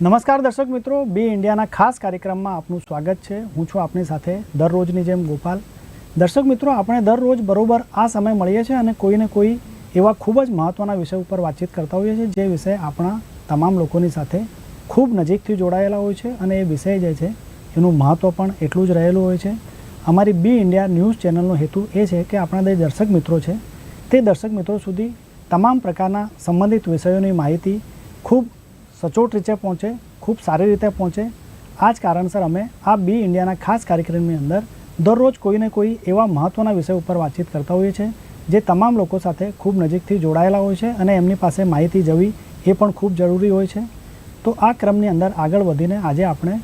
નમસ્કાર દર્શક મિત્રો, બી ઇન્ડિયાના ખાસ કાર્યક્રમમાં આપનું સ્વાગત છે. હું છું આપની સાથે દરરોજની જેમ ગોપાલ. દર્શક મિત્રો, આપણે દરરોજ બરોબર આ સમય મળીએ છીએ અને કોઈને કોઈ એવા ખૂબ જ મહત્ત્વના વિષય ઉપર વાતચીત કરતા હોઈએ છીએ, જે વિષય આપણા તમામ લોકોની સાથે ખૂબ નજીકથી જોડાયેલા હોય છે અને એ વિષય જે છે, એનું મહત્ત્વ પણ એટલું જ રહેલું હોય છે. અમારી બી ઇન્ડિયા ન્યૂઝ ચેનલનો હેતુ એ છે કે આપણા જે દર્શક મિત્રો છે, તે દર્શક મિત્રો સુધી તમામ પ્રકારના સંબંધિત વિષયોની માહિતી ખૂબ સચોટ રીતે પહોંચે, ખૂબ સારી રીતે પહોંચે. આ જ કારણસર અમે આ બી ઇન્ડિયાના ખાસ કાર્યક્રમની અંદર દરરોજ કોઈને કોઈ એવા મહત્ત્વના વિષય ઉપર વાતચીત કરતા હોઈએ છીએ, જે તમામ લોકો સાથે ખૂબ નજીકથી જોડાયેલા હોય છે અને એમની પાસે માહિતી જવી એ પણ ખૂબ જરૂરી હોય છે. તો આ ક્રમની અંદર આગળ વધીને આજે આપણે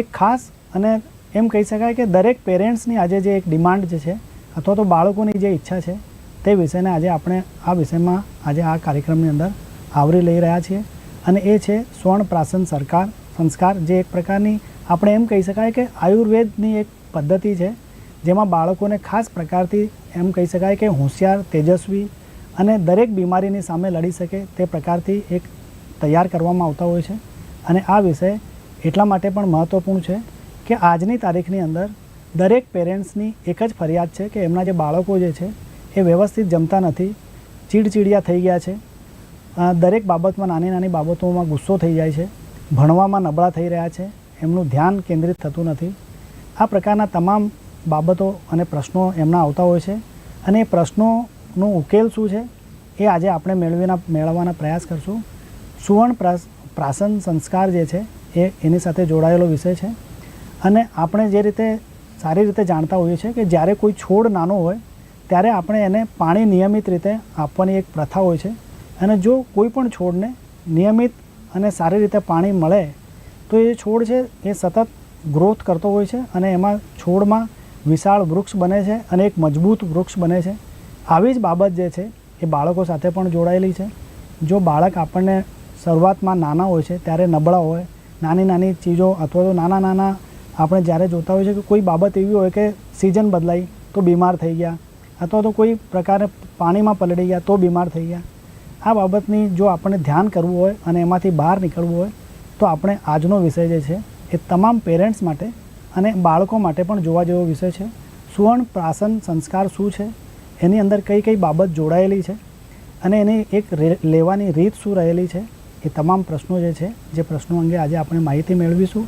એક ખાસ અને એમ કહી શકાય કે દરેક પેરેન્ટ્સની આજે જે એક ડિમાન્ડ જે છે અથવા તો બાળકોની જે ઈચ્છા છે તે વિષયને આજે આપણે આ વિષયમાં આજે આ કાર્યક્રમની અંદર આવરી લઈ રહ્યા છીએ. અને એ છે સ્વર્ણ પ્રાસન સરકાર, સંસ્કાર, જે એક પ્રકારની આપણે એમ કહી શકાય કે આયુર્વેદની એક પદ્ધતિ છે, જેમાં બાળકોને ખાસ પ્રકારથી એમ કહી શકાય કે હોશિયાર, તેજસ્વી અને દરેક બીમારીની સામે લડી શકે તે પ્રકારથી એક તૈયાર કરવામાં આવતા હોય છે. અને આ વિષય એટલા માટે પણ મહત્ત્વપૂર્ણ છે કે આજની તારીખની અંદર દરેક પેરેન્ટ્સની એક જ ફરિયાદ છે કે એમના જે બાળકો જે છે એ વ્યવસ્થિત જમતા નથી, ચીડચીડિયા થઈ ગયા છે. દરેક બાબતમાં નાની નાની બાબતોમાં ગુસ્સો થઈ જાય છે, ભણવામાં નબળા થઈ રહ્યા છે, એમનું ધ્યાન કેન્દ્રિત થતું નથી. આ પ્રકારના તમામ બાબતો અને પ્રશ્નો એમના આવતા હોય છે અને એ પ્રશ્નોનો ઉકેલ શું છે એ આજે આપણે મેળવીના, મેળવવાના પ્રયાસ કરશું. સુવર્ણ પ્રાસ, પ્રાસન સંસ્કાર જે છે એ એની સાથે જોડાયેલો વિષય છે અને આપણે જે રીતે સારી રીતે જાણતા હોઈએ છીએ કે જ્યારે કોઈ છોડ નાનો હોય, ત્યારે આપણે એને પાણી નિયમિત રીતે આપવાની એક પ્રથા હોય છે. અને જો કોઈ પણ છોડને નિયમિત અને સારી રીતે પાણી મળે, તો એ છોડ છે એ સતત ગ્રોથ કરતો હોય છે અને એમાં છોડમાં વિશાળ વૃક્ષ બને છે અને એક મજબૂત વૃક્ષ બને છે. આવી જ બાબત જે છે એ બાળકો સાથે પણ જોડાયેલી છે. જો બાળક આપણને શરૂઆતમાં નાના હોય છે, ત્યારે નબળા હોય, નાની નાની ચીજો અથવા તો નાના નાના આપણે જ્યારે જોતા હોઈએ છીએ કે કોઈ બાબત એવી હોય કે સિઝન બદલાઈ તો બીમાર થઈ ગયા, અથવા તો કોઈ પ્રકારે પાણીમાં પલળી ગયા તો બીમાર થઈ ગયા આ બાબતની જો આપણે ધ્યાન કરવું હોય અને એમાંથી બહાર નીકળવું હોય, તો આપણે આજનો વિષય જે છે, એ તમામ પેરેન્ટ્સ માટે અને બાળકો માટે પણ જોવા જેવો વિષય છે. સુવર્ણ પ્રાસન સંસ્કાર શું છે? એની અંદર કઈ કઈ બાબત જોડાયેલી છે? અને એની એક લેવાની રીત શું રહેલી છે? એ તમામ પ્રશ્નો જે છે, જે પ્રશ્નો અંગે આજે આપણે માહિતી મેળવીશું.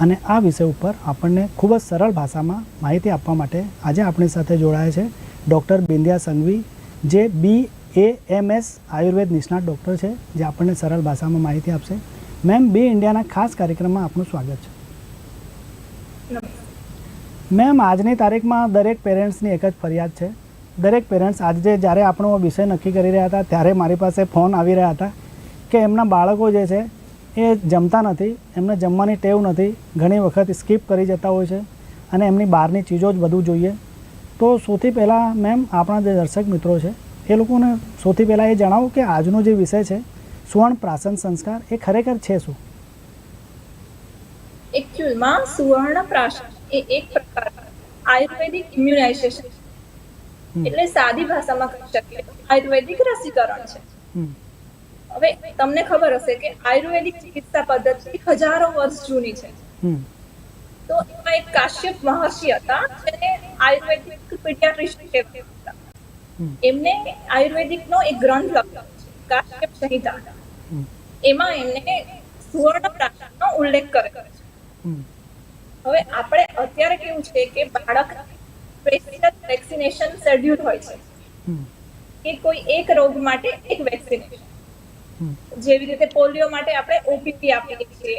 અને આ વિષય ઉપર આપણને ખૂબ જ સરળ ભાષામાં માહિતી આપવા માટે આજે આપણી સાથે જોડાયા છે ડૉક્ટર બિંદિયા સંઘવી, જે બી એ એમ એસ આયુર્વેદ નિષ્ણાત ડૉક્ટર છે, જે આપણને સરળ ભાષામાં માહિતી આપશે. મેમ, બે ઇન્ડિયાના ખાસ કાર્યક્રમમાં આપનું સ્વાગત છે. મેમ, આજની તારીખમાં દરેક પેરેન્ટ્સની એક જ ફરિયાદ છે. દરેક પેરેન્ટ્સ આજે જ્યારે આપણો વિષય નક્કી કરી રહ્યા હતા, ત્યારે મારી પાસે ફોન આવી રહ્યા હતા કે એમના બાળકો જે છે, એ જમતા નથી, એમને જમવાની ટેવ નથી, ઘણી વખત સ્કીપ કરી જતા હોય છે અને એમની બહારની ચીજો જ બધું જોઈએ. તો સૌથી પહેલાં મેમ, આપણા જે દર્શક મિત્રો છે એ લોકોને સૌથી પહેલાં એ જણાવો કે આજનો જે વિષય છે સુવર્ણ પ્રાસન સંસ્કાર એ ખરેખર છે શું? એકચ્યુઅલમાં સુવર્ણ પ્રાસન એ એક પ્રકાર આયુર્વેદિક ઇમ્યુનાઇઝેશન એટલે સાદી ભાષામાં કહી શકીએ આયુર્વેદિક રસીકરણ છે. હવે તમને ખબર હશે કે આયુર્વેદિક ચિકિત્સા પદ્ધતિ હજારો વર્ષ જૂની છે. તો એમાં એક કાશ્યપ મહર્ષિ હતા જેને આયુર્વેદિક પીડિયાટ્રિશિયન કહેવાતા એમને આયુર્વેદિકનો એક ગ્રંથ લખ્યો સંહિતા. એમાં એમને સુવર્ણ પ્રાશનનો ઉલ્લેખ કર્યો છે. હવે આપણે અત્યારે કેવું છે કે બાળક વેક્સિનેશન શેડ્યુલ હોય છે. કે કોઈ એક રોગ માટે એક વેક્સિનેશન જેવી રીતે પોલિયો માટે આપણે ઓપીપી આપીએ છીએ.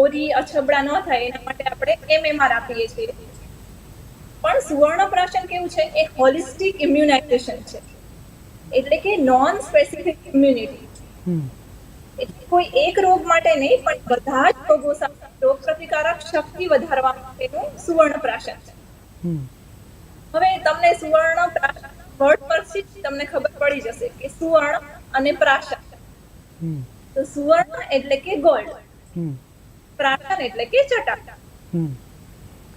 ઓરી, અછબડા ન થાય, એના માટે આપણે એમએમઆર આપીએ છીએ. પણ સુવર્ણપ્રાશન કેવું છે? એ હોલિસ્ટિક ઇમ્યુનાઇઝેશન છે. એટલે કે નોન સ્પેસિફિક ઇમ્યુનિટી કોઈ એક રોગ માટે નહીં પણ બધા જ રોગો સામે રોગ પ્રતિકારક શક્તિ વધારવા માટેનું સુવર્ણપ્રાશન છે. હવે તમને સુવર્ણ પ્રાશન વર્ડ પરથી તમને ખબર પડી જશે કે સુવર્ણ અને પ્રાશન. તો સુવર્ણ એટલે કે ગોલ્ડ પ્રાશન એટલે કે ચટાટા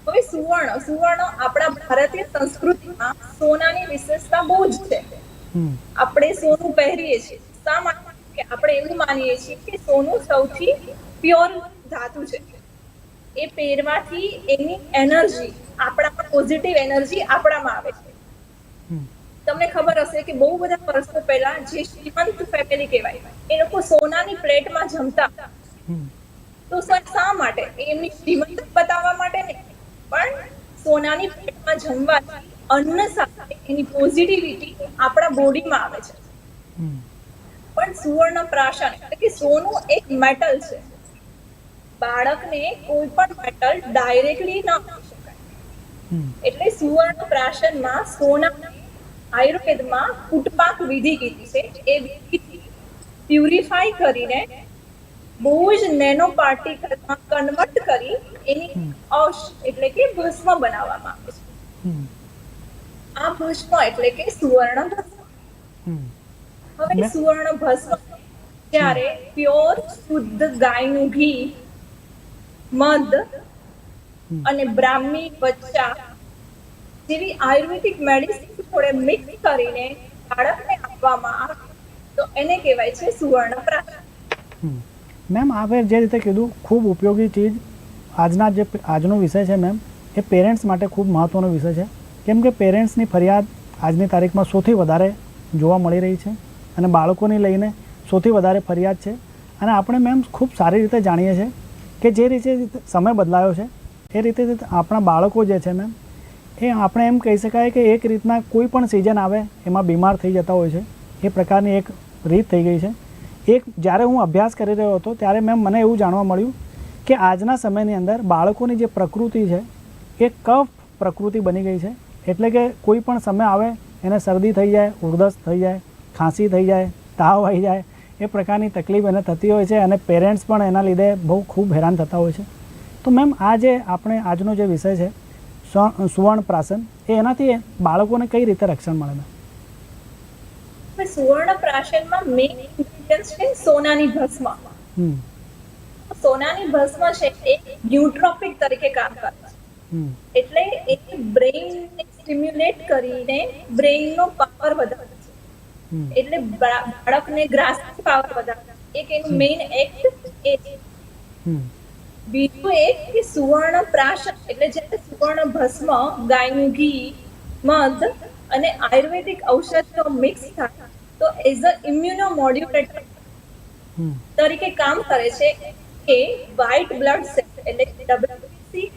હવે સુવર્ણ સુવર્ણ આપણા ભારતીય સંસ્કૃતિમાં સોનાની વિશેષતા બહુ જ છે. આપણે સોનું પહેરીએ છીએ. શા માટે? આપણે એવું માનીએ છીએ કે સોનું સૌથી પ્યોર ધાતુ છે. એ પહેરવાથી એની એનર્જી આપણામાં પોઝિટિવ એનર્જી આપણામાં આવે છે. તમને ખબર હશે કે બહુ બધા વર્ષો પહેલા જે શ્રીમંત ફેમિલી કહેવાય એ લોકો સોનાની પ્લેટમાં જમતા. તો સર શા માટે? એમની શ્રીમંત બતાવવા માટે નહીં. પણ સોનાની પ્લેટમાં જમવાથી અન્ન સાથે એની પોઝિટિવિટી આપણા બોડીમાં આવે છે. પણ સુવર્ણ પ્રાશન એટલે કે સોનું એક મેટલ છે. બાળકને કોઈ પણ મેટલ ડાયરેક્ટલી ન આપી શકાય. એટલે સુવર્ણ પ્રાશનમાં સોના આયુર્વેદમાં કુટપાક વિધિ કીધી છે. એ વિધિ પ્યુરિફાઈ કરીને બહુ જ નેનો પાર્ટિકલમાં કન્વર્ટ કરી એની. અશ એટલે કે ભસ્મ બનાવવામાં આવે છે. આ ભસ્મ એટલે કે સુવર્ણ ભસ્મ. હવે સુવર્ણ ભસ્મ ત્યારે પ્યોર શુદ્ધ ગાયનું ઘી મધ અને બ્રાહ્મી બચ્ચા જેવી આયુર્વેદિક મેડિસિન થોડે મિક્સ કરીને બાળકને આપવામાં આવે તો એને કહેવાય છે સુવર્ણ પ્રાશન હમ. મેમ આપે જે રીતે કીધું ખૂબ ઉપયોગી ચીજ આજના જે આજનો વિષય છે મેમ એ પેરેન્ટ્સ માટે ખૂબ મહત્ત્વનો વિષય છે. કેમ કે પેરેન્ટ્સની ફરિયાદ આજની તારીખમાં સૌથી વધારે જોવા મળી રહી છે અને બાળકોને લઈને સૌથી વધારે ફરિયાદ છે. અને આપણે મેમ ખૂબ સારી રીતે જાણીએ છીએ કે જે રીતે સમય બદલાયો છે, એ રીતે આપણા બાળકો જે છે મેમ એ આપણે એમ કહી શકાય કે એક રીતના કોઈ પણ સિઝન આવે, એમાં બીમાર થઈ જતા હોય છે. એ પ્રકારની એક રીત થઈ ગઈ છે. એક જ્યારે હું અભ્યાસ કરી રહ્યો હતો, ત્યારે મેમ મને એવું જાણવા મળ્યું કે આજના સમયની અંદર બાળકોની જે પ્રકૃતિ છે એ કફ પ્રકૃતિ બની ગઈ છે. એટલે કે કોઈ પણ સમય આવે એને શરદી થઈ જાય ઉધરસ થઈ જાય ખાંસી થઈ જાય તાવ આવી જાય એ પ્રકારની તકલીફ એને થતી હોય છે અને પેરેન્ટ્સ પણ એના લીધે બહુ ખૂબ હેરાન થતા હોય છે. તો મેમ આ જે આપણે આજનો જે વિષય છે સ્વ- સુવર્ણ પ્રાસન એ એનાથી બાળકોને કઈ રીતે રક્ષણ મળે મેમ? સુવર્ણ પ્રાસનમાં મેઇન છે સોનાની ભસ્મ. સોનાની ભસ્મ છે એ ન્યુટ્રોપિક તરીકે કામ કરે છે એટલે એ બ્રેઇનને સ્ટિમ્યુલેટ કરીને બ્રેઇનનો પાવર વધારે છે. એટલે બાળકને ગ્રાસ પાવર વધારે એક એનું મેઇન એક્ટ એ છે. બીજું એક કે સુવર્ણ પ્રાશન એટલે જ્યારે સુવર્ણ ભસ્મ ગાયનું ઘી મધ અને આયુર્વેદિક ઔષધનો મિક્સ થાય તો એઝ અ ઇમ્યુનો મોડ્યુલેટર તરીકે કામ કરે છે. એ વ્હાઇટ બ્લડ સેલ એટલે ડબ્લ્યુસી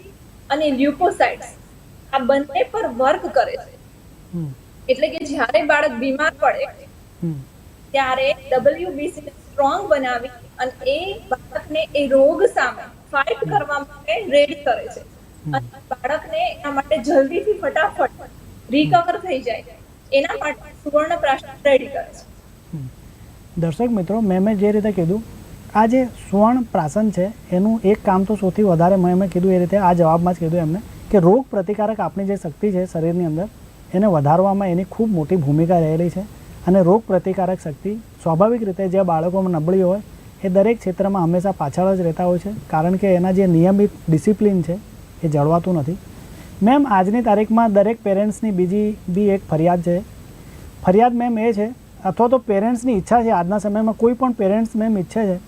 અને લ્યુકોસાઇટ્સ આ બંને પર વર્ક કરે છે. એટલે કે જ્યારે બાળક બીમાર પડે ત્યારે ડબ્લ્યુબીસી ને સ્ટ્રોંગ બનાવી અને એ બાળકને એ રોગ સામે ફાઇટ કરવા માટે રેડી કરે છે. અને બાળકને એના માટે જલ્દીથી ફટાફટ રિકવર થઈ જાય. એના માટે સુવર્ણ પ્રાશન રેડી કરે છે. દર્શક મિત્રો મેં જે રીતે કીધું આ જે સુવર્ણ પ્રાસન છે, એનું એક કામ તો સૌથી વધારે મેં મેં કીધું એ રીતે, આ જવાબમાં જ કીધું એમને, કે રોગ પ્રતિકારક આપણી જે શક્તિ છે શરીરની અંદર, એને વધારવામાં એની ખૂબ મોટી ભૂમિકા રહેલી છે. અને રોગ પ્રતિકારક શક્તિ સ્વાભાવિક રીતે જે બાળકોમાં નબળી હોય, એ દરેક ક્ષેત્રમાં હંમેશા પાછળ જ રહેતા હોય છે, કારણ કે એના જે નિયમિત ડિસિપ્લિન છે, એ જળવાતું નથી. મેમ, આજની તારીખમાં દરેક પેરેન્ટ્સની બીજી બી એક ફરિયાદ છે. ફરિયાદ મેમ એ છે, અથવા તો પેરેન્ટ્સની ઈચ્છા છે, આજના સમયમાં કોઈ પણ પેરેન્ટ્સ મેમ ઈચ્છે છે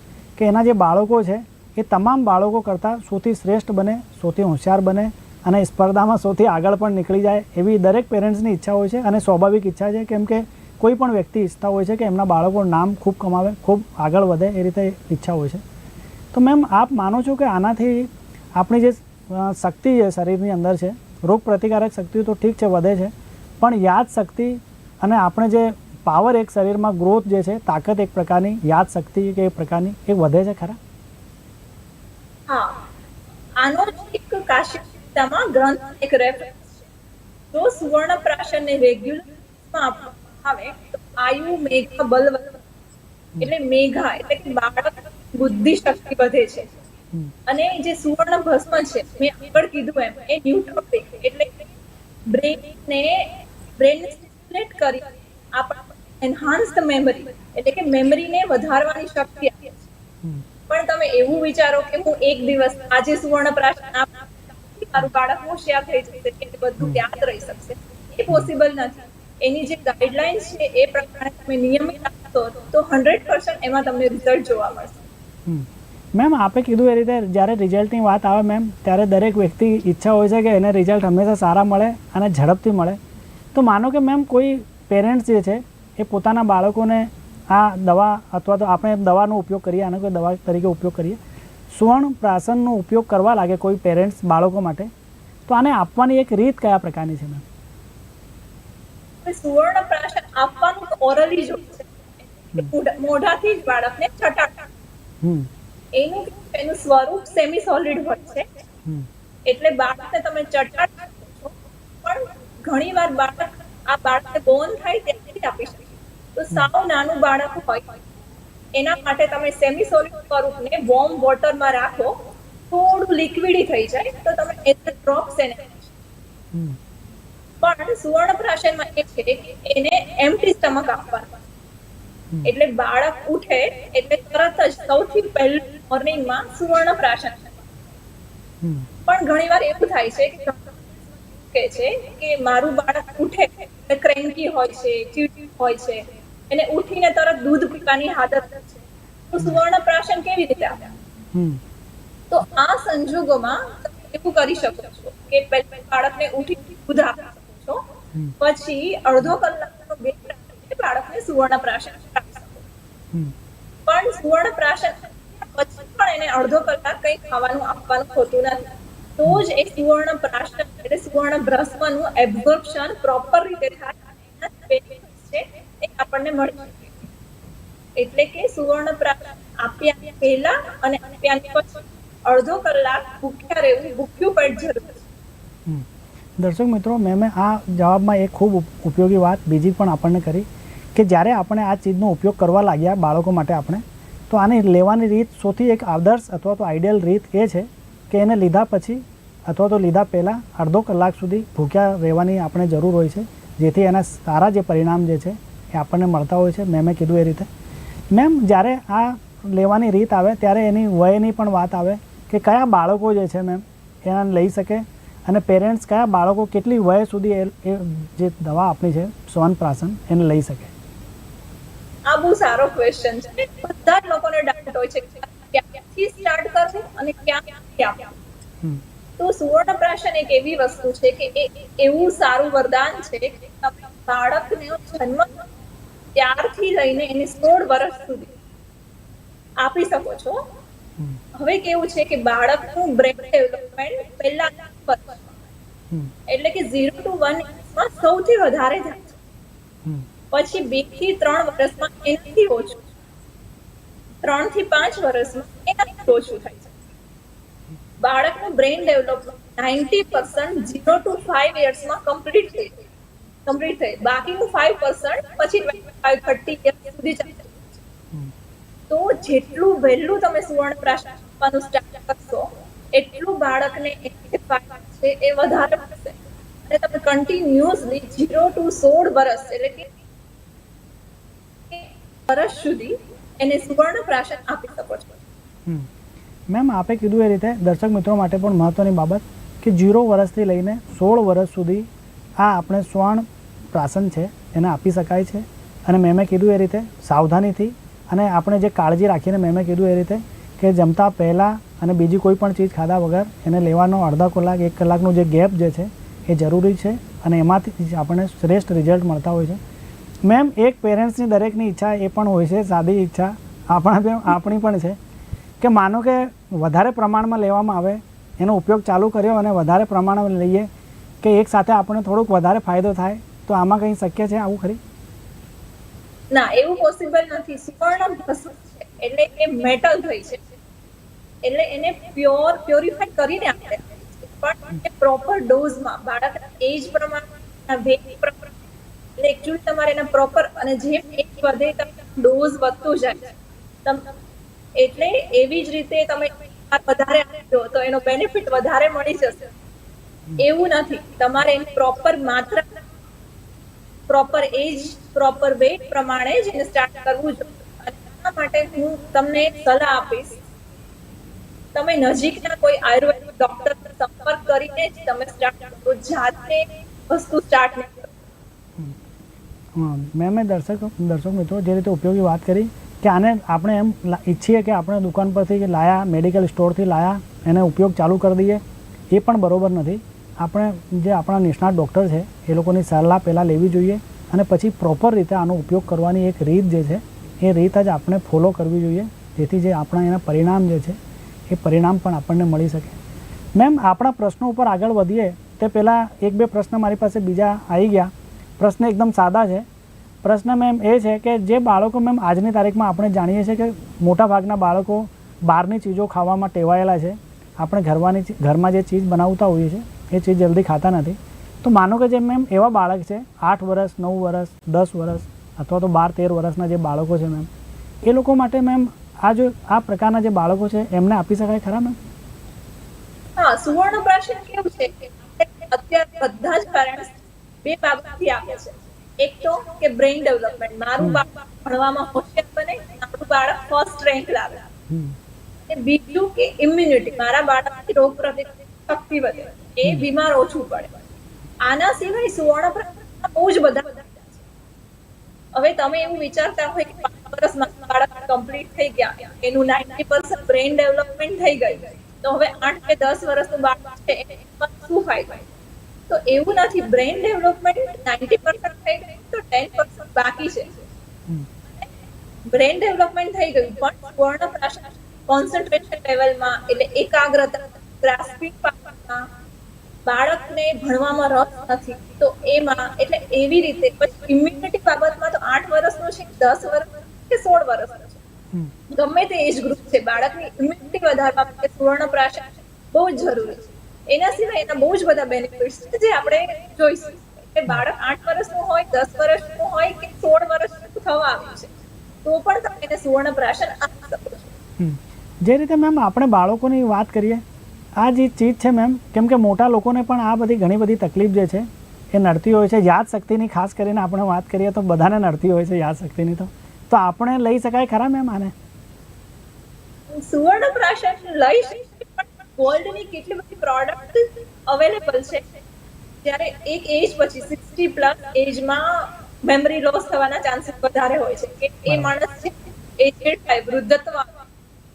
કે એના જે બાળકો છે, એ તમામ બાળકો કરતાં સૌથી શ્રેષ્ઠ બને, સૌથી હોશિયાર બને અને સ્પર્ધામાં સૌથી આગળ પણ નીકળી જાય એવી દરેક પેરેન્ટ્સની ઈચ્છા હોય છે અને સ્વાભાવિક ઈચ્છા છે કેમ કે કોઈ પણ વ્યક્તિ ઈચ્છતા હોય છે કે એમના બાળકો નામ ખૂબ કમાવે, ખૂબ આગળ વધે એ રીતે ઈચ્છા હોય છે. તો મેમ આપ માનો છો કે આનાથી આપણી જે શક્તિ છે શરીરની અંદર છે રોગ પ્રતિકારક શક્તિ તો ઠીક છે, વધે છે, પણ યાદ શક્તિ અને આપણે જે પાવર એક શરીરમાં ગ્રોથ જે છે તાકાત એક પ્રકારની યાદ શક્તિ કે એક પ્રકારની એ વધે છે ખરા? હા. આનો એક કાશ્યપમાં ગ્રંથ એક રેફરન્સ છે. જો સુવર્ણ પ્રાશનને રેગ્યુલરમાં આપવામાં આવે તો આયુ મેઘા બલવત્ત એટલે મેઘા એટલે કે બાળક બુદ્ધિ શક્તિ વધે છે. અને જે સુવર્ણ ભસ્મ છે મેં આગળ કીધું એમ એ ન્યુટ્રોપિક એટલે બ્રેનને બ્રેન સ્ટિમ્યુલેટ કરી આપણા એન્હાન્સ્ડ મેમરી એટલે કે મેમરીને વધારવાની શક્તિ આપે છે. પણ તમે એવું વિચારો કે હું એક દિવસ આજે સુવર્ણ પ્રાશન મારું બાળક હોશિયાર થઈ જશે, કે બધું યાદ રહી શકશે. એ પોસિબલ નથી. એની જે ગાઈડલાઇન્સ છે, એ પ્રમાણે તમે નિયમિત આપશો, તો હંડ્રેડ પર્સન્ટ એમાં તમને રિઝલ્ટ જોવા મળશે. મેમ, આપે કીધું એ રીતે જ્યારે રિઝલ્ટની વાત આવે મેમ, ત્યારે દરેક વ્યક્તિ ઈચ્છા હોય છે કે એને રિઝલ્ટ હંમેશા સારા મળે અને ઝડપથી મળે. તો માનો કે મેમ કોઈ પેરેન્ટ્સ જે છે એ પોતાના બાળકોને આ દવા અથવા તો આપણે દવાનો ઉપયોગ કરીએ આને કોઈ દવા તરીકે ઉપયોગ કરીએ. સુવર્ણ પ્રાસનનો ઉપયોગ કરવા લાગે કોઈ પેરેન્ટ્સ બાળકો માટે તો આને આપવાની એક રીત કયા પ્રકારની છે મેમ? સુવર્ણ પ્રાસન આપવાનું ઓરલી જ મોઢાથી જ બાળકને છટાક એનું એનું સ્વરૂપ સેમી સોલિડ હોય છે. એટલે બાળકને તમે છો પણ ઘણીવાર બાળક આ બાળકને બોન થાય ત્યારથી આપી શકે તો સાવ નાનું બાળક હોય. એના માટે તમે સેમી સોલિડ સ્વરૂપને વોર્મ વોટરમાં રાખો. થોડું લિક્વિડી થઈ જાય તો તમે એઝ ડ્રોપ્સ એને પણ સુવર્ણ પ્રાશનમાં એ છે કે એને એમ્પ્ટી સ્ટમક આપવાનું. એટલે બાળક ઉઠે એટલે તરત જ સૌથી પહેલું મોર્નિંગમાં સુવર્ણ પ્રાશન. પણ ઘણીવાર એવું થાય છે કે કે છે કે મારું બાળક ઉઠે એટલે ક્રેન્કી હોય છે ચીડચીડ હોય છે. એને ઉઠીને તરત દૂધ પીવાની આદત છે. તો સુવર્ણ પ્રાશન કેવી રીતે આપ્યા તો આ સંજોગોમાં એવું કરી શકો છો કે બાળકને ઉઠી દૂધ આપી શકો છો. પછી અડધો કલાકનો બ્રેક રાખીને બાળકને સુવર્ણ પ્રાશન આપી શકો પણ સુવર્ણ પ્રાશન પછી પણ એને અડધો કલાક કંઈ ખાવાનું આપવાનું હોતું નથી. તો જ એ સુવર્ણ પ્રાશન એટલે સુવર્ણ ભ્રસ્મનું એબ્ઝોર્પ્શન પ્રોપર રીતે થાય છે, એ આપણને મળી એટલે કે સુવર્ણ આપ્યા પહેલા અને આપ્યા પછી અડધો કલાક ભૂખ્યા રહેવું ભૂખ્યું પેટ જરૂરી દર્શક મિત્રો, મેં આ જવાબમાં એક ખૂબ ઉપયોગી વાત બીજી પણ આપણને કરી કે જ્યારે આપણે આ ચીજનો ઉપયોગ કરવા લાગ્યા બાળકો માટે આપણે, તો આની લેવાની રીત સૌથી એક આદર્શ અથવા તો આઈડિયલ રીત એ છે કે એને લીધા પછી અથવા તો લીધા પહેલાં અડધો કલાક સુધી ભૂખ્યા રહેવાની આપણે જરૂર હોય છે. જેથી એના સારા જે પરિણામ જે છે એ આપણને મળતા હોય છે. મેં મેં કીધું એ રીતે. મેમ જ્યારે આ લેવાની રીત આવે ત્યારે એની વયની પણ વાત આવે કે કયા બાળકો જે છે મેમ એના લઈ શકે અને પેરેન્ટ્સ કયા બાળકો કેટલી વય સુધી એ જે દવા આપણી છે સ્વનપ્રાશન એને લઈ શકે. આ બહુ સારો ક્વેશ્ચન છે. બધા જ લોકોને ડાઉટ હોય છે કે ક્યાંથી સ્ટાર્ટ કરવું અને ક્યાં આપવું. હમ. તો સુવર્ણ પ્રાશન એક એવી વસ્તુ છે કે એ એવું સારું વરદાન છે કે બાળકને જન્મ ત્યારથી લઈને એને સોળ વર્ષ સુધી આપી શકો છો. હવે કેવું છે કે બાળકનું બ્રેન ડેવલપમેન્ટ પહેલા એટલે કે ઝીરો ટુ વનમાં સૌથી વધારે થાય છે. પછી બેથી ત્રણ વર્ષમાં એનાથી ઓછું. ત્રણથી પાંચ વર્ષમાં એનાથી ઓછું થાય છે. બાળકનું brain development ninety percent zero to five યર્સમાં complete થઈ કમ્પ્લીટ થઈ. બાકીનું ફાઈવ પર્સન્ટ પછી ફાઈવ થર્ટી યર્સ સુધી તો જેટલું વહેલું તમે સુવર્ણ પ્રાશન આપવાનું સ્ટાર્ટ કરશો, એટલું બાળકને છે એ વધારે મળશે અને તમે કન્ટિન્યુઅસલી ઝીરો ટુ સોળ વર્ષ એટલે કે વર્ષ સુધી એને સુવર્ણ પ્રાશન આપી શકો છો. મેમ, આપે કીધું એ રીતે દર્શક મિત્રો માટે પણ મહત્ત્વની બાબત કે જીરો વર્ષથી લઈને સોળ વર્ષ સુધી આ આપણે સ્વર્ણ પ્રાસન છે, એને આપી શકાય છે. અને મેં મેં કીધું એ રીતે સાવધાનીથી અને આપણે જે કાળજી રાખીને મેં મેં કીધું એ રીતે કે જમતા પહેલાં અને બીજી કોઈ પણ ચીજ ખાધા વગર એને લેવાનો અડધા કલાક, એક કલાકનો જે ગેપ જે છે, એ જરૂરી છે અને એમાંથી જ આપણને શ્રેષ્ઠ રિઝલ્ટ મળતા હોય છે. મેમ, એક પેરેન્ટ્સની દરેકની ઈચ્છા એ પણ હોય છે, સાદી ઈચ્છા. આપણા આપણી પણ છે. કે માનો કે વધારે પ્રમાણમાં લેવામાં આવે, એનો ઉપયોગ ચાલુ કર્યો અને વધારે પ્રમાણમાં લઈએ, કે એક સાથે આપણને થોડુંક વધારે ફાયદો થાય, તો આમાં કંઈ શક્ય છે આવું ખરી? ના, એવું પોસિબલ નથી. સુવર્ણ એટલે એ મેટલ થઈ છે. એટલે એને પ્યોર પ્યોરિફાઈ કરીને આપણે પણ પ્રોપર ડોઝમાં બાળકના એજ પ્રમાણે વેટ પ્રમાણે. એટલે તમારે એના પ્રોપર અને જેમ એજ વધે ડોઝ વધતો જાય તમ- એટલે એવી જ રીતે તમે વધારે તો એનો બેનિફિટ વધારે મળી જશે. એવું નથી. તમારે એની પ્રોપર માત્ર પ્રોપર એજ પ્રોપર વે પ્રમાણે જ એને સ્ટાર્ટ કરવું જોઈએ. એના માટે હું તમને એક સલાહ આપીશ. તમે નજીકના કોઈ આયુર્વેદિક ડોક્ટર સંપર્ક કરીને જ તમે સ્ટાર્ટ કરો. જાતે વસ્તુ સ્ટાર્ટ કરો મેં મેં દર્શક દર્શક મિત્રો, જે રીતે ઉપયોગી વાત કરી કે આને આપણે એમ ઈચ્છીએ કે આપણે દુકાન પરથી લાયા મેડિકલ સ્ટોરથી લાયા, એને ઉપયોગ ચાલુ કરી દઈએ. એ પણ બરોબર નથી. આપણે જે આપણા નિષ્ણાત ડૉક્ટર છે, એ લોકોની સલાહ પહેલાં લેવી જોઈએ અને પછી પ્રોપર રીતે આનો ઉપયોગ કરવાની એક રીત જે છે, એ રીત જ આપણે ફોલો કરવી જોઈએ. જેથી જે આપણા એના પરિણામ જે છે, એ પરિણામ પણ આપણને મળી શકે. મેમ આપણા પ્રશ્નો ઉપર આગળ વધીએ, તે પહેલાં એક બે પ્રશ્ન મારી પાસે બીજા આવી ગયા. પ્રશ્ન એકદમ સાદા છે. પ્રશ્ન મેમ એ છે કે જે બાળકો મેમ આજની તારીખમાં આપણે જાણીએ છીએ કે મોટાભાગના બાળકો બહારની ચીજો ખાવામાં ટેવાયેલા છે. આપણે ઘરવાની ઘરમાં જે ચીજ બનાવતા હોઈએ છીએ, એ ચીજ જલ્દી ખાતા નથી. તો માનો કે જે મેમ એવા બાળક છે, આઠ વર્ષ, નવ વર્ષ, દસ વર્ષ અથવા તો બાર, તેર વર્ષના જે બાળકો છે મેમ, એ લોકો માટે મેમ આ જો, આ પ્રકારના જે બાળકો છે, એમને આપી શકાય ખરા મેમ? હા, સુવર્ણ પ્રાશન કેવું છે અત્યારે બધા જ પેરેન્ટ્સ બે બાબતથી આપે છે. એક તો કે બ્રેઇન ડેવલપમેન્ટ મારું બાળક ભણવામાં હોશિયાર બને મારું બાળક ફર્સ્ટ રેન્ક લાવે. અને બીજું કે ઇમ્યુનિટી મારા બાળકની રોગ પ્રતિકારક શક્તિ વધે. એ બીમાર ઓછું પડે. આના સિવાય સુવર્ણ પ્રાશનના બહુ જ બધા. હવે તમે એવું વિચારતા હોય કે પાંચ વર્ષમાં બાળક કમ્પ્લીટ થઈ ગયા એનું નાઇન્ટી પર્સન્ટ બ્રેઇન ડેવલપમેન્ટ થઈ ગઈ તો હવે આઠ કે દસ વર્ષનું બાળક છે એમાં શું ફાયદો? તો એવું નથી બ્રેઇન ડેવલપમેન્ટ નાઇન્ટી પર્સન્ટ થઈ ગયું તો ટેન પર્સન્ટ બાકી છે. બ્રેઇન ડેવલપમેન્ટ થઈ ગયું પણ પૂર્ણ પ્રાશન કોન્સન્ટ્રેશન લેવલમાં એટલે એકાગ્રતા ગ્રાસ્પિંગ પાવરમાં બાળકને ભણવામાં રસ નથી. તો એમાં એટલે એવી રીતે પછી ઇમ્યુનિટી બાબતમાં તો આઠ વર્ષનો છે દસ વર્ષ કે સોળ વર્ષનો છે? ગમે તે એજ ગ્રુપ છે બાળકની ઇમ્યુનિટી વધારવા માટે સુવર્ણ પ્રાશન બહુ જ જરૂરી છે. એના સિવાય એના બહુ જ બધા બેનિફિટ્સ છે જે આપણે જોઈશું. એટલે બાળક આઠ વર્ષનું હોય દસ વર્ષનું હોય કે સોળ વર્ષનું થવા આવ્યું છે. તો પણ તમે એને સુવર્ણ પ્રાશન આપી શકો છો. જે રીતે મેમ આપણે બાળકોની વાત કરીએ આ જે ચીજ છે મેમ કેમ કે મોટા લોકોને પણ આ બધી ઘણી બધી તકલીફ જે છે એ નડતી હોય છે. યાદશક્તિની ખાસ કરીને આપણે વાત કરીએ તો બધાને નડતી હોય છે યાદ શક્તિની તો. તો આપણે લઈ શકાય ખરા મેમ આને? સુવર્ણ પ્રાશન લઈ ગોલ્ડની કેટલી બધી પ્રોડક્ટ અવેલેબલ છે? જ્યારે એક એજ પછી સિક્સટી પ્લસ એજમાં મેમરી લોસ થવાના ચાન્સીસ વધારે હોય છે. કે એ માણસ છે એજેડ થાય વૃદ્ધત્વ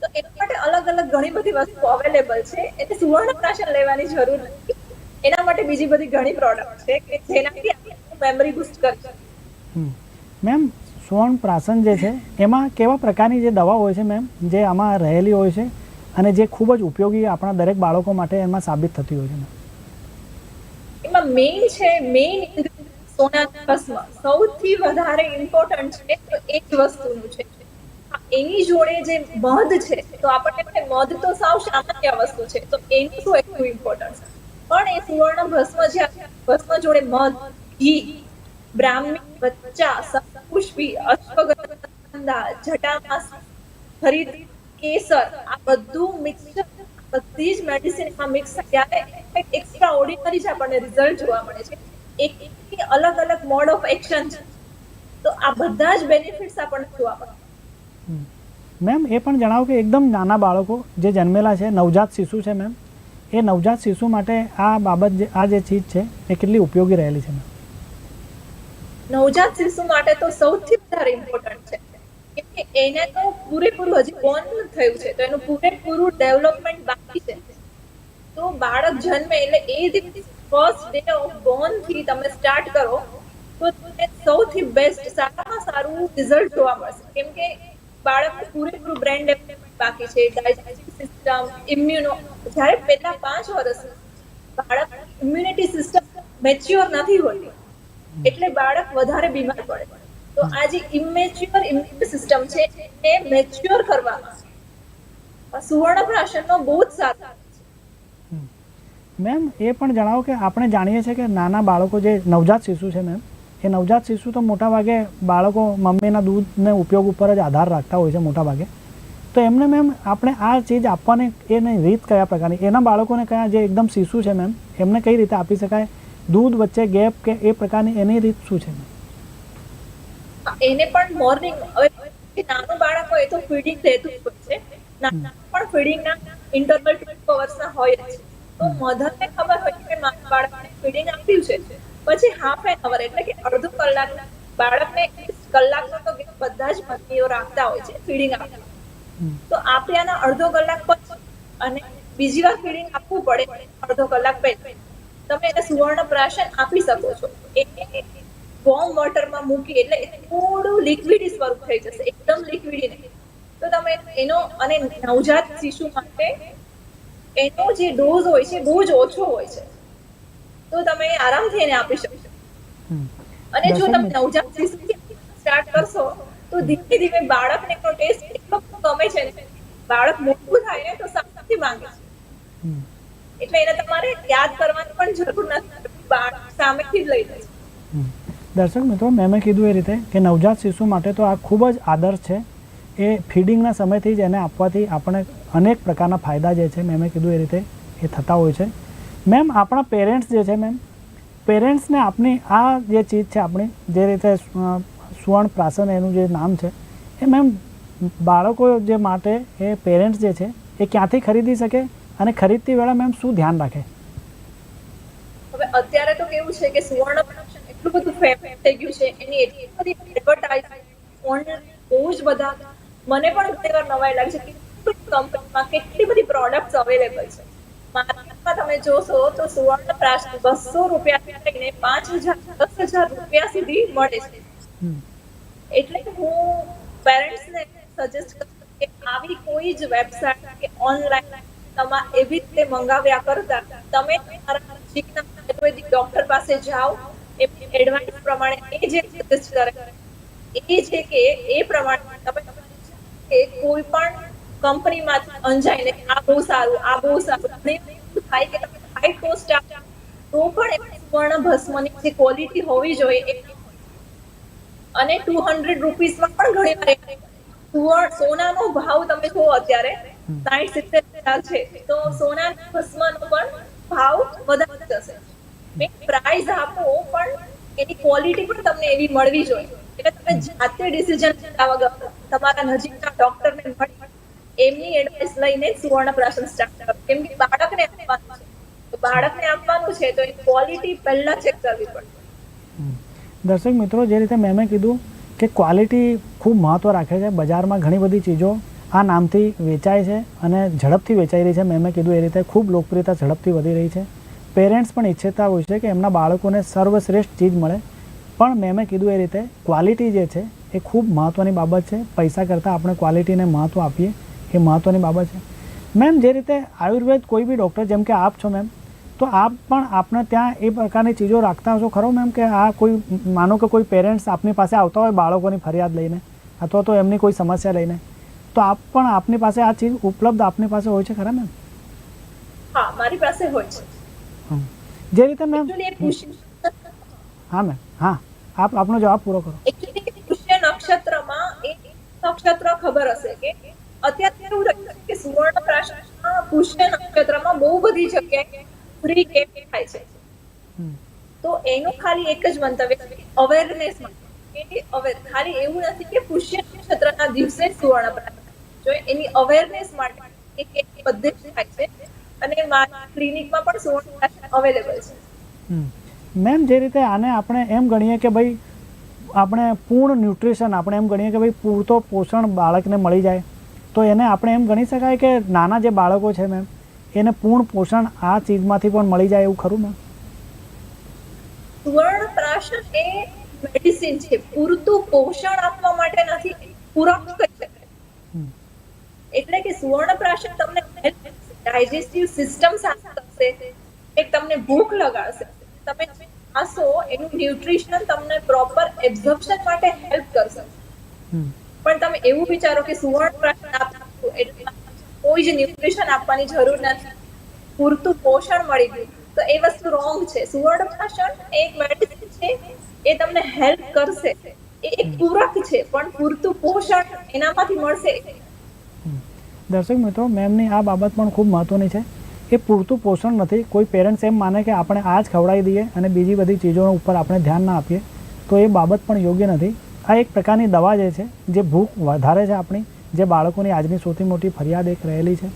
તો એના માટે અલગ અલગ ઘણી બધી વસ્તુ અવેલેબલ છે. એટલે સુવર્ણ પ્રાશન લેવાની જરૂર નથી. એના માટે બીજી બધી ઘણી પ્રોડક્ટ છે કે જેનાથી મેમરી બુસ્ટ કરી મેમ સ્વર્ણ પ્રાશન જે છે એમાં કેવા પ્રકારની જે દવા હોય છે મેમ જે આમાં રહેલી હોય છે? અને જે ખૂબ જ ઉપયોગી આપણા દરેક બાળકો માટે એમાં સાબિત થતી હોય છે. એમાં મેઇન છે મેઇન સૌથી વધારે ઇમ્પોર્ટન્ટ છે તો એ જ વસ્તુનું છે. એની જોડે જે મધ છે, તો આપણને મધ તો સાવ સામાન્ય વસ્તુ છે, તો એનું શું એટલું ઇમ્પોર્ટન્ટ પણ એ સુવર્ણ ભસ્મ જે ભસ્મ જોડે મધ, ઘી, બ્રાહ્મી બચ્ચા સપુષ્પી અશ્વગંધા, જટામાસ હરિત કેસર આ બધું મિક્સર બધી જ મેડિસિન એમાં મિક્સ ત્યારે એક્સ્ટ્રા ઓર્ડિનરી જ આપણને રિઝલ્ટ જોવા મળે છે. એક અલગ અલગ મોડ ઓફ એક્શન છે. તો આ બધા જ બેનિફિટ્સ આપણને જોવા મળે. મેમ એ પણ જણાવો કે એકદમ નાના બાળકો જે જન્મેલા છે નવજાત શિશુ છે મેમ એ નવજાત શિશુ માટે આ બાબત જે આ જે ચીજ છે એ કેટલી ઉપયોગી રહેલી છે મેમ? નવજાત શિશુ માટે તો સૌથી વધારે ઇમ્પોર્ટન્ટ છે. કે એને તો પૂરેપૂરું હજી બોર્ન થયું છે, તો એનું પૂરેપૂરું ડેવલપમેન્ટ બાકી છે. તો બાળક જન્મે એટલે એ ફર્સ્ટ ડે ઓફ બોર્નથી તમે સ્ટાર્ટ કરો, તો તમને સૌથી બેસ્ટ સારામાં સારું રિઝલ્ટ જોવા મળશે. કેમ કે બાળકનું પૂરેપૂરું બ્રેન ડેવલપમેન્ટ બાકી છે ડાયજેસ્ટિવ સિસ્ટમ ઇમ્યુનો જ્યારે પહેલા પાંચ વર્ષ બાળક ઇમ્યુનિટી સિસ્ટમ મેચ્યોર નથી હોતી, એટલે બાળક વધારે બીમાર પડે. તો આ જે ઇમેચ્યોર ઇમ્યુન સિસ્ટમ છે, એ મેચ્યોર કરવામાં સુવર્ણ પ્રાશનનો બહુ જ સાથ મેમ, એ પણ જણાવો કે આપણે જાણીએ છીએ કે નાના બાળકો જે નવજાત શિશુ છે મેમ, એ નવજાત શિશુ તો મોટાભાગે બાળકો મમ્મીના દૂધને ઉપયોગ ઉપર જ આધાર રાખતા હોય છે મોટા ભાગે. તો એમને મેમ, આપણે આ ચીજ આપવાની એની રીત કયા પ્રકારની? એના બાળકોને કયા જે એકદમ શિશુ છે મેમ, એમને કઈ રીતે આપી શકાય? દૂધ વચ્ચે ગેપ કે એ પ્રકારની એની રીત શું છે? મેમ એને પણ મોર્નિંગ હવે નાનું બાળક હોય તો ફીડિંગ લેતું હોય છે. પણ ફીડિંગના ઇન્ટરવલ ટુ અવર્સના હોય જ છે. તો મધરને ખબર હોય કે મારા બાળકને ફીડિંગ આપ્યું છે. પછી હાફ એન અવર એટલે કે અડધો કલાક બાળકને કલાકનો તો બધા જ મમ્મીઓ રાખતા હોય છે ફીડિંગ આપતા. તો આપણે આના અડધો કલાક પછી અને બીજી વાર ફીડિંગ આપવું પડે અડધો કલાક પહેલા. તમે એને સુવર્ણ પ્રાશન આપી શકો છો. એ વોર્મ વોટરમાં મૂકી એટલે થોડું લિક્વિડી સ્વરૂપ થઈ જશે એકદમ લિક્વિડી નહીં. તો તમે એનો અને નવજાત શિશુ માટે એનો જે ડોઝ હોય છે બહુ જ ઓછો હોય છે. તો તમે આરામથી એને આપી શકશો અને જો તમે નવજાત શિશુ સ્ટાર્ટ કરશો તો ધીમે ધીમે બાળકને એનો ટેસ્ટ એટલો ગમે છે બાળક મોટું થાય ને તો સાથે માંગે છે. એટલે એને તમારે યાદ કરવાની પણ જરૂર નથી. બાળક સામેથી જ લઈ જાય છે. દર્શક મિત્રો, મેં કીધું એ રીતે કે નવજાત શિશુ માટે તો આ ખૂબ જ આદર્શ છે. એ ફીડિંગના સમયથી જ એને આપવાથી આપણે અનેક પ્રકારના ફાયદા જે છે, મેં મેં કીધું એ રીતે, એ થતા હોય છે. મેમ, આપણા પેરેન્ટ્સ જે છે, મેમ, પેરેન્ટ્સને આપની આ જે ચીજ છે, આપણી જે રીતે સુવર્ણ પ્રાસન એનું જે નામ છે, એ મેમ બાળકો જે માટે એ પેરેન્ટ્સ જે છે, એ ક્યાંથી ખરીદી શકે અને ખરીદતી વેળા મેમ શું ધ્યાન રાખે? અત્યારે તો કેવું છે કે સુવર્ણ એટલું બધું ફેમ થઈ ગયું છે એની એટલી બધી એડવર્ટાઇઝ ઓનલાઈન બહુ જ બધા. મને પણ ઘણી વાર નવાઈ લાગે છે કે કંપનીમાં કેટલી બધી પ્રોડક્ટ્સ અવેલેબલ છે. માર્કેટમાં તમે જોશો તો સુવર્ણ પ્રાશન બસો રૂપિયા લઈને પાંચ હજાર દસ હજાર રૂપિયા સુધી મળે છે. એટલે હું પેરેન્ટ્સને સજેસ્ટ કરું કે આવી કોઈ જ વેબસાઇટ કે ઓનલાઈન તમે એવી રીતે મંગાવ્યા કરતા તમે આયુર્વેદિક ડોક્ટર પાસે જાઓ એમની એડવાઇસ પ્રમાણે એ જે એ છે કે એ પ્રમાણે તમે કોઈ પણ કંપનીમાંથી અંજાઈને આ બહુ સારું, આ બહુ સારું થાય કે તમે હાઈ કોસ્ટ તો પણ સુવર્ણ ભસ્મની જે ક્વોલિટી હોવી જોઈએ એ અને ટુ હંડ્રેડ રૂપીસમાં પણ ઘણી વાર સુવર્ણ, સોનાનો ભાવ તમે જુઓ અત્યારે સાઠ સિત્તેર છે, તો સોનાના ભસ્મનો પણ ભાવ વધારે જશે. મેં પ્રાઇઝ આપો, પણ એની ક્વોલિટી પણ તમને એવી મળવી જોઈએ. એટલે તમે જાતે ડિસિઝન લેતા વગર તમારા નજીકના ડોક્ટરને મળી, એમની એડવાઇસ લઈને સુવર્ણ પ્રાશન સ્ટાર્ટ કરો કેમ કે બાળકને આપવાનું છે. બાળકને આપવાનું છે, તો એની ક્વોલિટી પહેલા ચેક કરવી પડે. દર્શક મિત્રો, જે રીતે મેં મેં કીધું કે ક્વોલિટી ખૂબ મહત્ત્વ રાખે છે. બજારમાં ઘણી બધી ચીજો આ નામથી વેચાય છે અને ઝડપથી વેચાઈ રહી છે. મેં મેં કીધું એ રીતે ખૂબ લોકપ્રિયતા ઝડપથી વધી રહી છે. પેરેન્ટ્સ પણ ઈચ્છતા હોય છે કે એમના બાળકોને સર્વશ્રેષ્ઠ ચીજ મળે. પણ મેં મેં કીધું એ રીતે ક્વોલિટી જે છે, એ ખૂબ મહત્ત્વની બાબત છે. પૈસા કરતાં આપણે ક્વોલિટીને મહત્ત્વ આપીએ, એ મહત્ત્વની બાબત છે. મેમ, જે રીતે આયુર્વેદ કોઈ બી ડૉક્ટર જેમ કે આપ છો મેમ, તો આપ પણ આપણે ત્યાં એ પ્રકારની ચીજો રાખતા હશો ખરો મેમ, કે આ કોઈ, માનો કે કોઈ પેરેન્ટ્સ આપની પાસે આવતા હોય બાળકોની ફરિયાદ લઈને, અથવા તો એમની કોઈ સમસ્યા લઈને, તો આપ પણ આપની પાસે આ ચીજ ઉપલબ્ધ આપની પાસે હોય છે ખરા મેમ? હા, મારી પાસે હોય છે. જે રીતે મેમ હા મેમ હા. આપ આપનો જવાબ પૂરો કરો. પુષ્ય નક્ષત્રમાં એક નક્ષત્ર ખબર હશે કે અત્યારે છે કે સુવર્ણ પ્રાશનમાં પુષ્ય નક્ષત્રમાં બહુ બધી જગ્યાએ ફ્રી કેમ્પ થાય છે. તો એનું ખાલી એક જ મંતવ્ય છે અવેરનેસ કે હવે ખાલી એવું નથી કે પુષ્ય નક્ષત્રના દિવસે સુવર્ણ પ્રાશન જો એની અવેરનેસ માટે એક એક બધે થાય છે અને ક્લિનિકમાં પણ સુવર્ણ પ્રાશન અવેલેબલ છે. મેમ જે રીતે આને આપણે એમ ગણીએ કે ભાઈ આપણે પૂર્ણ ન્યુટ્રિશન આપણે એમ ગણીએ કે ભાઈ પૂરતો પોષણ બાળકને મળી જાય તો એને આપણે એમ ગણી શકાય કે નાના જે બાળકો છે મેમ એને પૂર્ણ પોષણ આ ચીજમાંથી પણ મળી જાય એવું ખરું મેમ? સુવર્ણ પ્રાશન એ મેડિસિન છે. પૂરતું પોષણ આપવા માટે નથી પૂરક કહી શકાય. એટલે કે સુવર્ણ પ્રાશન તમને ડાયજેસ્ટિવ સિસ્ટમ સાફ થશે એક તમને ભૂખ લગાડશે તમે ખાશો એનું ન્યુટ્રિશન તમને પ્રોપર એબ્ઝોર્પ્શન માટે હેલ્પ કરશે. પણ તમે એવું વિચારો કે સુવર્ણ પ્રાશન આપવું એટલે કોઈ જ ન્યુટ્રિશન આપવાની જરૂર નથી. પૂરતું પોષણ મળી ગયું. તો એ વસ્તુ રોંગ છે. સુવર્ણ પ્રાશન એક મેડિસિન છે એ તમને હેલ્પ કરશે. એ એક પૂરક છે પણ પૂરતું પોષણ એનામાંથી મળશે. દર્શક મિત્રો મેમની આ બાબત પણ ખૂબ મહત્ત્વની છે. એ પૂરતું પોષણ નથી. કોઈ પેરેન્ટ્સ એમ માને કે આપણે આ જ ખવડાવી દઈએ અને બીજી બધી ચીજો ઉપર આપણે ધ્યાન ના આપીએ, તો એ બાબત પણ યોગ્ય નથી. આ એક પ્રકારની દવા જે છે, જે ભૂખ વધારે છે આપણી, જે બાળકોની આજની સૌથી મોટી ફરિયાદ એક રહેલી છે.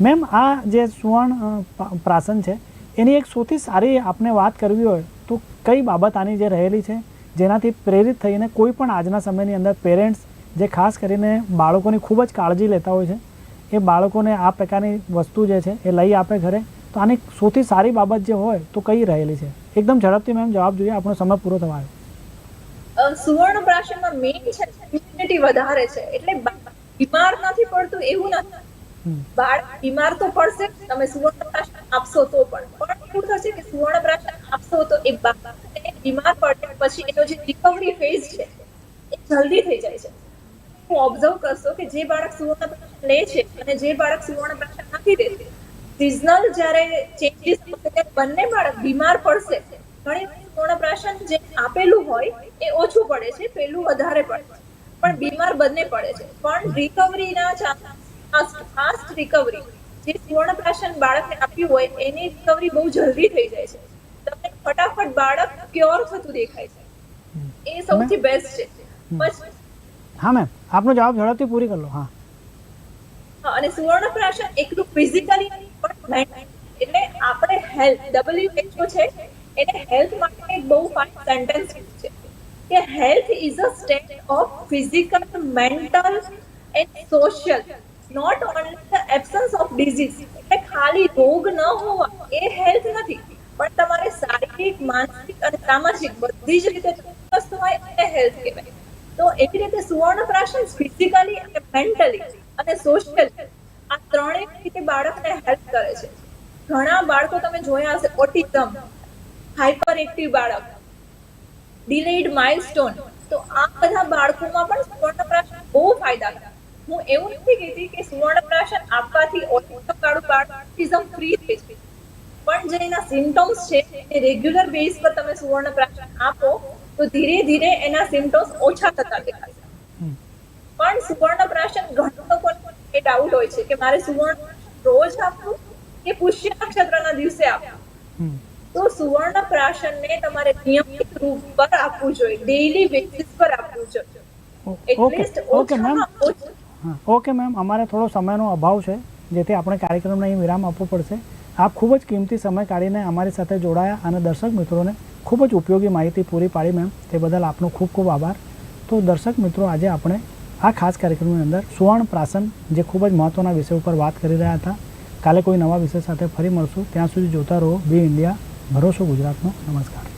મેમ આ જે સુવર્ણ પ્રાસન છે, એની એક સૌથી સારી આપણે વાત કરવી હોય, તો કઈ બાબત આની જે રહેલી છે? જેનાથી પ્રેરિત થઈને કોઈ પણ આજના સમયની અંદર પેરેન્ટ્સ જે ખાસ કરીને બાળકોની ખૂબ જ કાળજી લેતા હોય છે એ બાળકોને આ પ્રકારની વસ્તુ જે છે એ લઈ આપે ઘરે. તો આની સૌથી સારી બાબત જે હોય તો કઈ રહેલી છે? એકદમ ઝડપથી મેમ જવાબ જોઈએ આપણો સમય પૂરો થવા આવ્યો સુવર્ણ પ્રાશનમાં મેઇન છે ઇમ્યુનિટી વધારે છે. એટલે બીમાર નથી પડતું એવું નથી. બાળક બીમાર તો પડશે તમે સુવર્ણ પ્રાશન આપશો તો પણ. પણ એવું થશે કે સુવર્ણ પ્રાશન આપશો તો એ બાળકને બીમાર પડે પછી એનો જે રિકવરી ફેઝ છે એ જલ્દી થઈ જાય છે. હું ઓબ્ઝર્વ કરશો કે જે બાળક સુવર્ણ લે છે અને જે બાળક સુવર્ણ પ્રાશન નથી લેતું સિઝનલ જ્યારે ચેન્જીસ થશે બંને બાળક બીમાર પડશે ઘણી સુવર્ણ પ્રાશન જે આપેલું હોય એ ઓછું પડે છે પેલું વધારે પડે છે પણ બીમાર બંને પડે છે. પણ રિકવરીના ચાન્સ ફાસ્ટ રિકવરી જે સુવર્ણ પ્રાશન બાળકને આપ્યું હોય એની રિકવરી બહુ જલ્દી થઈ જાય છે. તમને ફટાફટ બાળક ક્યોર થતું દેખાય છે. એ સૌથી બેસ્ટ છે. હા મેમ. આપનો જવાબ ઝડપથી પૂરી કરી લો. હા, અને સુવર્ણ પ્રાશન એકલું ફિઝિકલી પણ એટલે આપણે હેલ્થ ડબલ્યુએચઓ છે, એને હેલ્થ માટે એક બહુ ફાઇન સેન્ટેન્સ છે કે health is a state of physical mental and social not only the absence of disease એટલે ખાલી રોગ ન હોવા એ હેલ્થ નથી. પણ તમારે શારીરિક, માનસિક અને સામાજિક બધી જ રીતે તંદુરસ્ત હોય એને હેલ્થ કહેવાય. તો એવી રીતે સુવર્ણ પ્રાશન ફિઝિકલી અને મેન્ટલી અને સોશિયલ આ ત્રણેય રીતે બાળકને હેલ્પ કરે છે. ઘણા બાળકો તમે જોયા હશે ઓટિઝમ હાઇપર એક્ટિવ બાળક ડિલેડ માઇલસ્ટોન તો આ બધા બાળકોમાં પણ સુવર્ણપ્રાશન બહુ ફાયદા હું એવું નથી કહેતી કે સુવર્ણપ્રાશન આપવાથી ઓટિઝમ વાળું બાળક ઓટિઝમ ફ્રી થઈ છે. પણ જે એના સિમ્ટમ્સ છે, એ રેગ્યુલર બેઝ પર તમે સુવર્ણપ્રાશન આપો, તો ધીરે ધીરે એના સિમ્ટમ્સ ઓછા થતા દેખાશે હમ. સુવર્ણ પ્રાશન ઘણા લોકોને એ ડાઉટ હોય છે કે મારે સુવર્ણ રોજ આપવું કે પુષ્ય નક્ષત્રના દિવસે આપવું? તો સુવર્ણ પ્રાશનને તમારે નિયમિત રૂપ પર આપવું જોઈએ. ડેઈલી બેસિસ પર આપવું જોઈએ. Okay. Okay ma'am okay ma'am અમારે થોડો સમયનો અભાવ છે જેથી આપણે કાર્યક્રમને અહીં વિરામ આપવો પડશે. આપ ખૂબ જ કિંમતી સમય કાઢીને અમારી સાથે જોડાયા અને દર્શક મિત્રોને ખૂબ જ ઉપયોગી માહિતી પૂરી પાડી મેમ તે બદલ આપનો ખૂબ ખૂબ આભાર. તો દર્શક મિત્રો આજે આપણે આ ખાસ કાર્યક્રમની અંદર સુવર્ણ પ્રાસન જે ખૂબ જ મહત્ત્વના વિષય ઉપર વાત કરી રહ્યા હતા, કાલે કોઈ નવા વિષય સાથે ફરી મળશું. ત્યાં સુધી જોતા રહો. બી ઇન્ડિયા. ભરોસો ગુજરાતનો. નમસ્કાર.